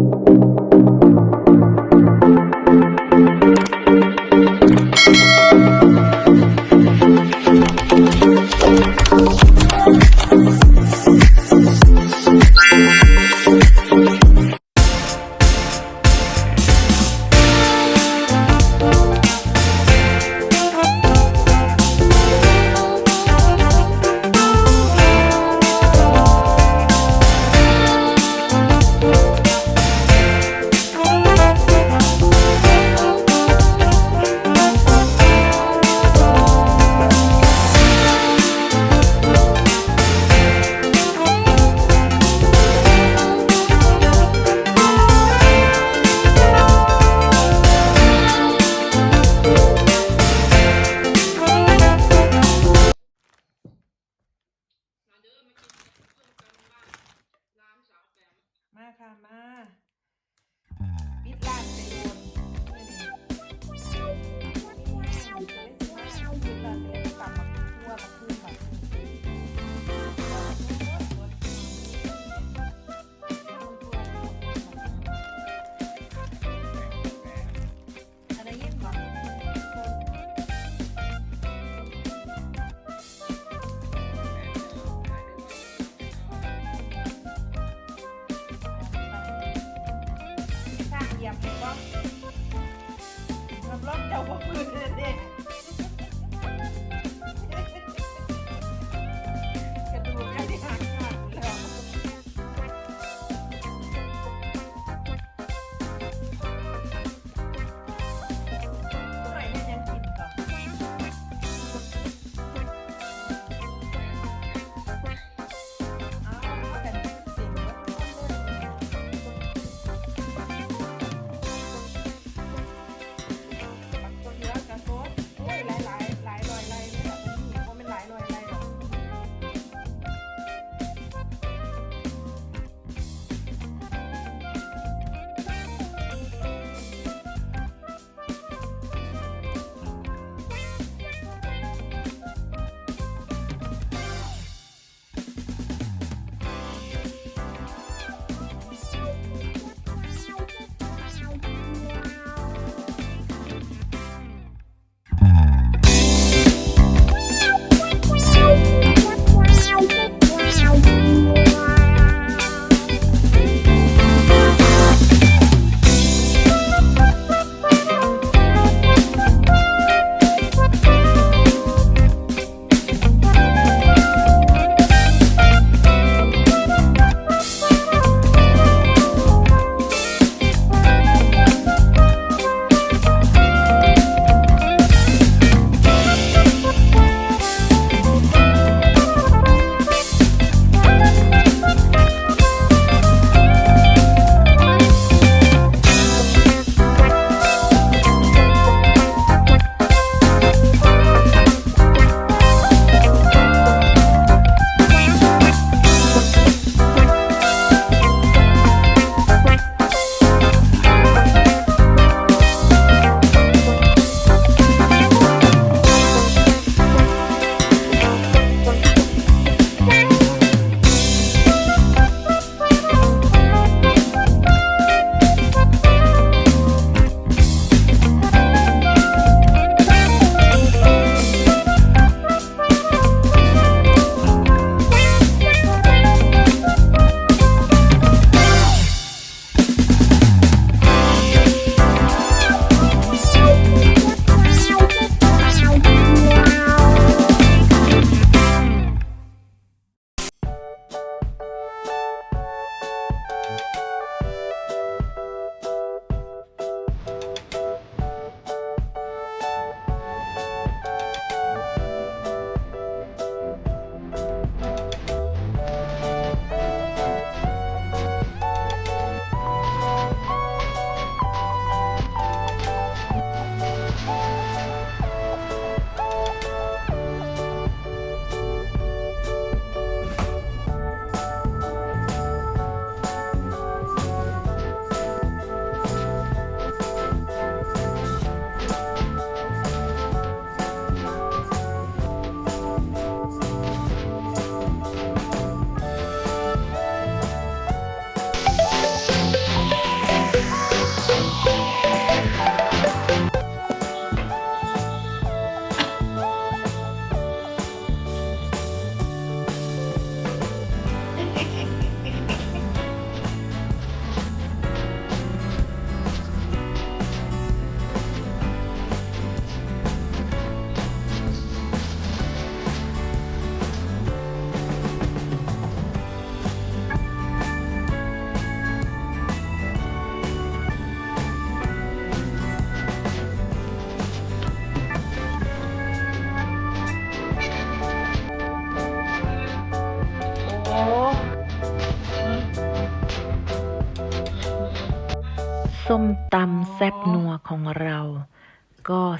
มา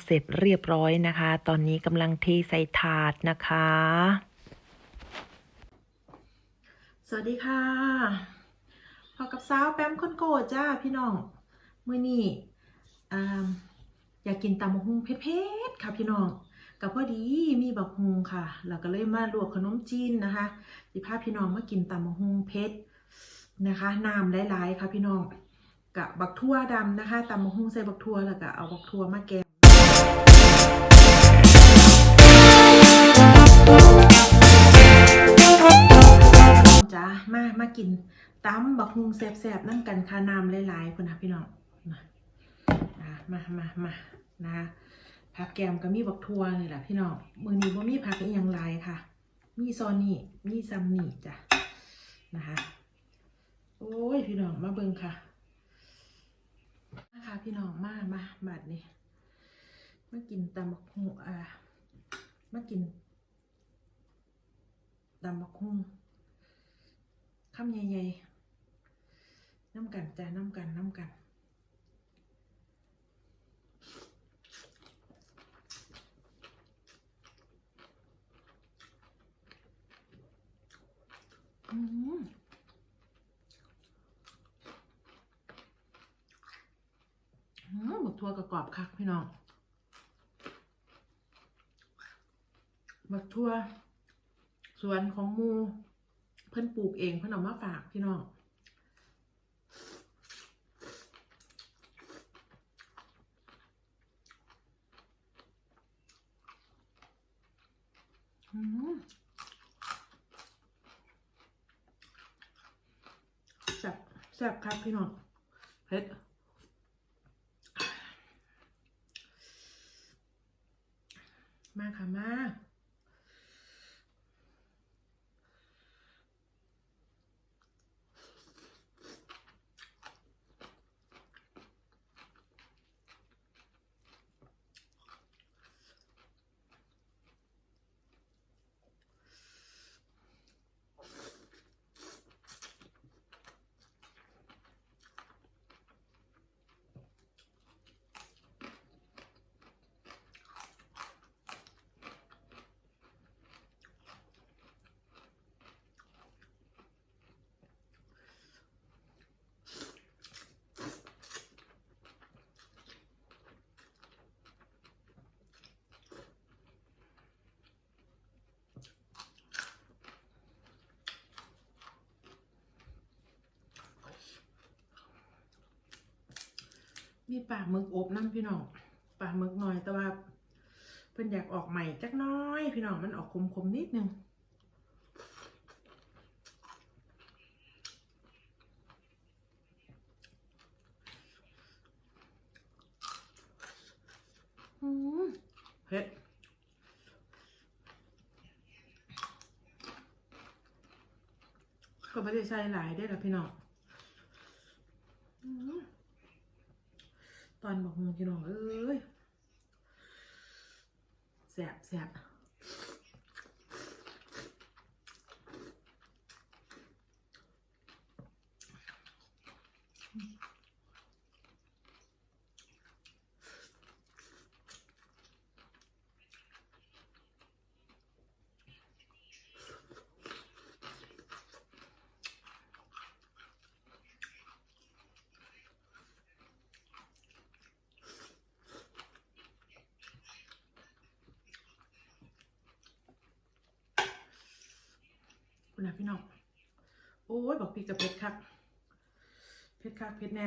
เสร็จเรียบร้อยนะคะ ตอนนี้กำลังเทใส่ถาดนะคะ สวัสดีค่ะพอกับสาวแปมคนโกดจ้าพี่น้องมื้อนี้อ่าอยากกินตำบักหุ่งเผ็ดๆค่ะพี่น้องกับพอดีมีบักหุ่งค่ะแล้วก็เลยมาลวกขนมจีนนะคะสิพาพี่น้องมากินตำบักหุ่งเผ็ดนะคะน้ำหลายๆค่ะพี่น้องกับบักทั่วดำนะคะตำบักหุ่งใส่บักทั่วแล้วก็เอาบักทั่วมาแกง กินตำบักฮุงแสบๆนั่งกันคาน้ำหลายๆคนนะพี่น้องมามามามานะผักแกมก็มีบักทัวนี่แหละพี่น้องมือนี้บ่มีผักอีหยังหลค่ะ มีซอนนี่มีซัมนี่จ้ะนะคะโอ้ยพี่น้องมาเบิ่งค่ะนะคะพี่น้องมามาบัดนี้มากินตำบักฮุงอ่ามากินตำบักฮุง คำใหญ่ๆน้ำกันจ้าน้ำกันน้ำกันอืมอืมบักทั่วกระกรอบคักพี่น้องบักทั่วสวนของมู เพิ่นปลูกเองเพิ่นเอามาฝากพี่น้องอืมแซ่บแซ่บครับพี่น้องเผ็ดมาค่ะมา มีปลาหมึกอบน้ำพี่น้องปลาหมึกหน่อยแต่ว่าเพิ่นอยากออกใหม่จักน้อย พี่น้องมันออกคมๆนิดนึงอืมเผ็ดก็ไม่ได้ใส่หลายได้อละพี่น้องอ ตอนบอกมึงพี่น้องเอ้ยแสบแสบ นะพี่น้อง โอ้ยบอกพี่กับเพชรครับเพชรครับเพชรแน่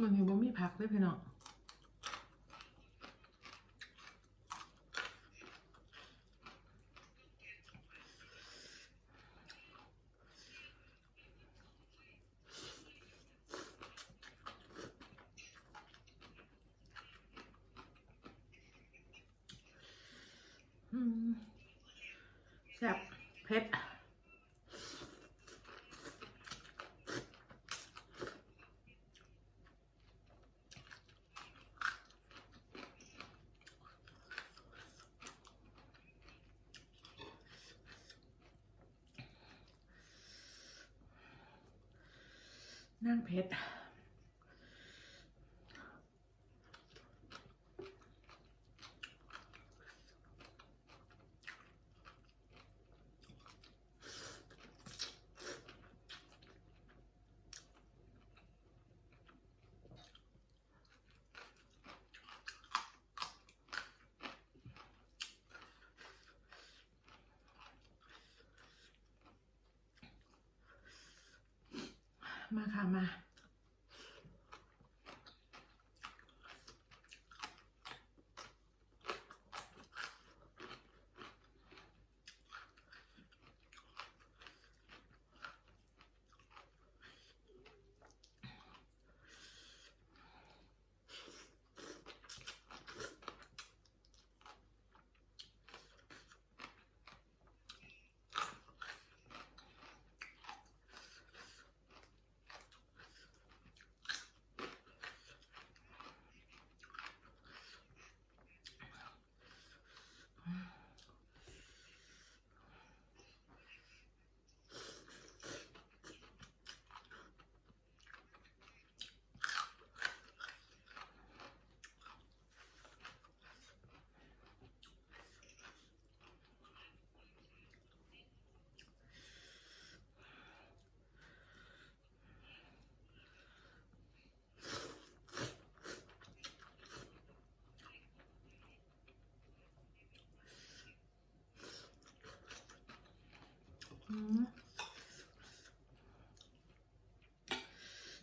มันมีบ่มีผักด้วยพี่น้องแซ่บเผ็ด ผ็ดมาค่ะมา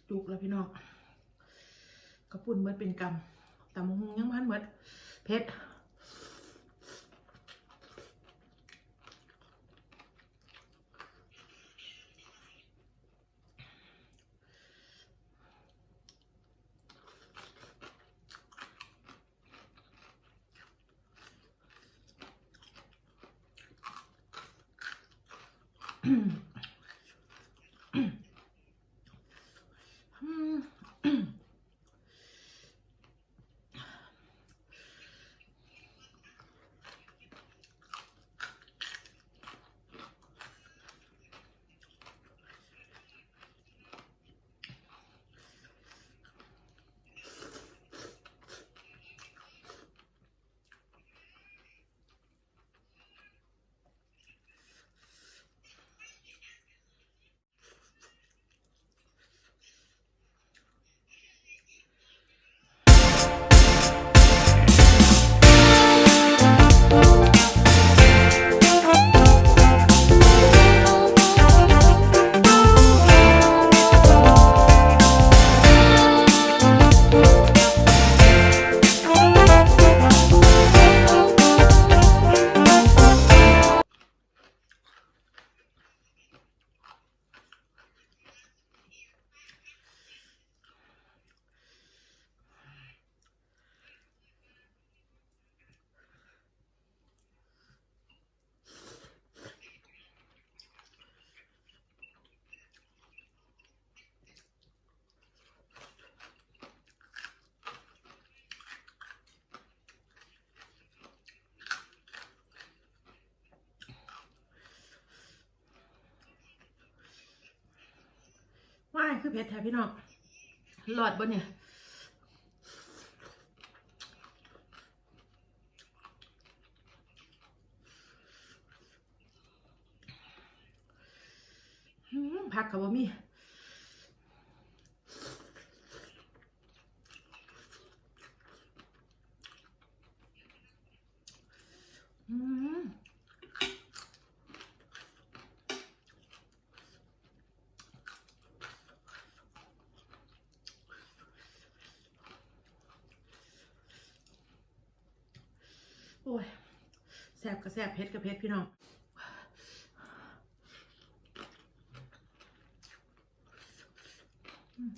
จุกแล้วพี่น้องกระปุ่นเบิดเป็นกำแต่มงยังพันเบิดเผ็ด มายคือเผ็ดแท้พี่น้องหลอดบนเนี่ยผักกับบ่มี อืม โอ้ยแสบกับแสบ เผ็ดกับเผ็ดพี่น้องอืม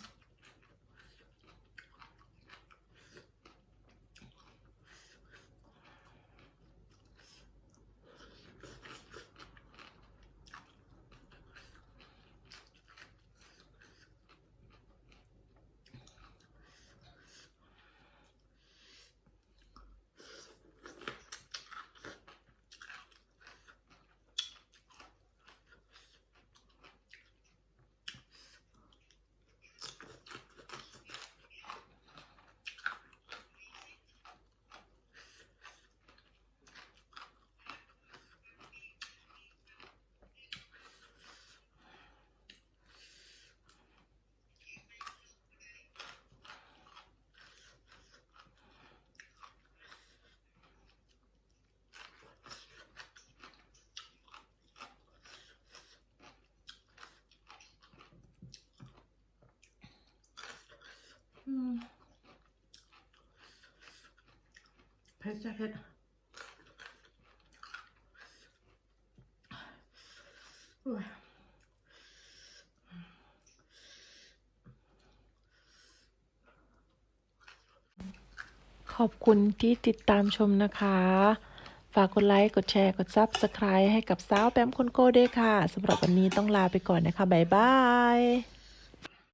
เผ็ดจะเผ็ดโอ้ยขอบคุณที่ติดตามชมนะคะ ฝากกดไลค์ กดแชร์ กด Subscribe ให้กับสาวแปมคนโก้ด้วยค่ะ สำหรับวันนี้ต้องลาไปก่อนนะคะ บ๊ายบาย